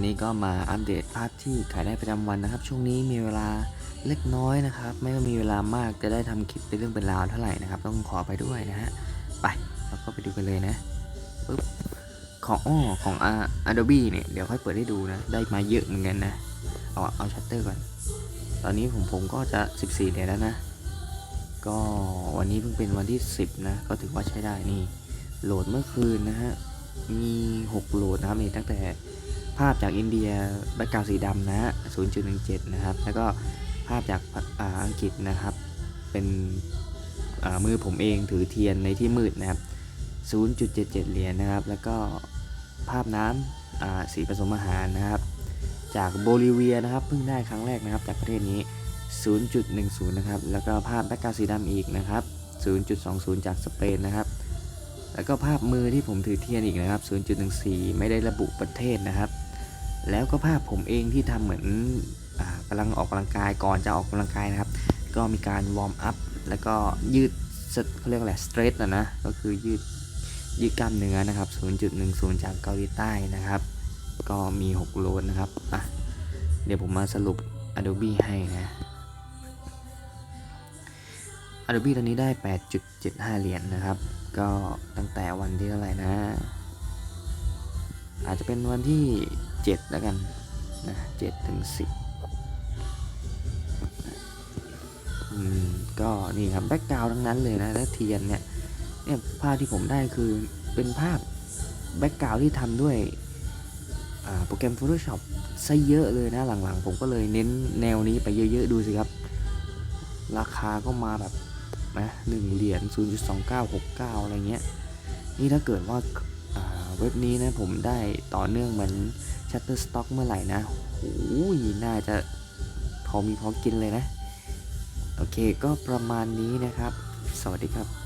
วันนี้ก็มาอัปเดตภาพที่ขายได้ประจำวันนะครับ ช่วงนี้มีเวลาเล็กน้อยนะครับ ไม่ต้องมีเวลามากจะได้ทำคลิปเป็นเรื่องเป็นราวเท่าไหร่นะครับ ต้องขอไปด้วยนะฮะไปเราก็ไปดูกันเลยนะปึ๊บของอ้อของ A- Adobe เนี่ยเดี๋ยวค่อยเปิดให้ดูนะ ได้มาเยอะเหมือนกันนะเอาเอาชัตเตอร์ก่อน ตอนนี้ผมผมก็จะ 14เหรียญแล้วนะ ก็วันนี้เพิ่งเป็นวันที่ 10 นะ ก็ถือว่าใช้ได้นี่ โหลดเมื่อคืนนะฮะ มี 6 โหลดนะครับมีตั้งแต่ ภาพจากอินเดียแบ็กกราวสีดำนะฮะ0.17 นะครับ แล้วก็ภาพจากอังกฤษนะครับ เป็นมือผมเองถือเทียนในที่มืดนะครับ 0.77 เหรียญนะครับ แล้วก็ภาพน้ำสีผสมอาหารนะครับ จากโบลิเวียนะครับเพิ่งได้ครั้งแรกนะครับ จากประเทศนี้ 0.10 นะครับ แล้วก็ภาพแบ็กกราวสีดำอีกนะครับ 0.20 จากสเปนนะครับ แล้วก็ภาพมือที่ผมถือเทียนอีกนะครับ 0.14 ไม่ได้ระบุประเทศนะครับ แล้วก็ภาพผมเองที่ทำเหมือนอากำลังออกกำลังกายก่อนจะออกกำลังกายนะครับ ก็มีการวอร์มอัพแล้วก็ยืดเขาเรียกอะไรสเตรทนะนะ ก็คือยืดยืดกล้ามเนื้อนะครับ 0.10 จากเกาหลีใต้นะครับ ก็มี 6โหลดนะครับ อะ เดี๋ยวผมมาสรุป Adobe ให้นะ Adobe ตอนนี้ได้ 8.75 เหรียญนะครับ ก็ตั้งแต่วันที่เท่าไหร่นะ อาจจะเป็นวันที่ 7 แล้วกันนะ7ถึง 10 อืม ก็นี่ครับแบ็กกราวทั้งนั้นเลยนะและเทียนเนี่ย เนี่ยภาพที่ผมได้คือเป็นภาพแบ็กกราวที่ทำด้วยโปรแกรม Photoshop ซะเยอะเลยนะหลังๆ ผมก็เลยเน้นแนวนี้ไปเยอะๆ ดูสิครับ ราคาก็มาแบบ นะหนึ่งเหรียญ0.2969 อะไรเงี้ย นี่ถ้าเกิดว่าาเว็บนี้นะผมได้ต่อเนื่องเหมือน Shutterstock เมื่อไหร่นะโอ้ยน่าจะพอมีพอกินเลยนะ โอเคก็ประมาณนี้นะครับ สวัสดีครับ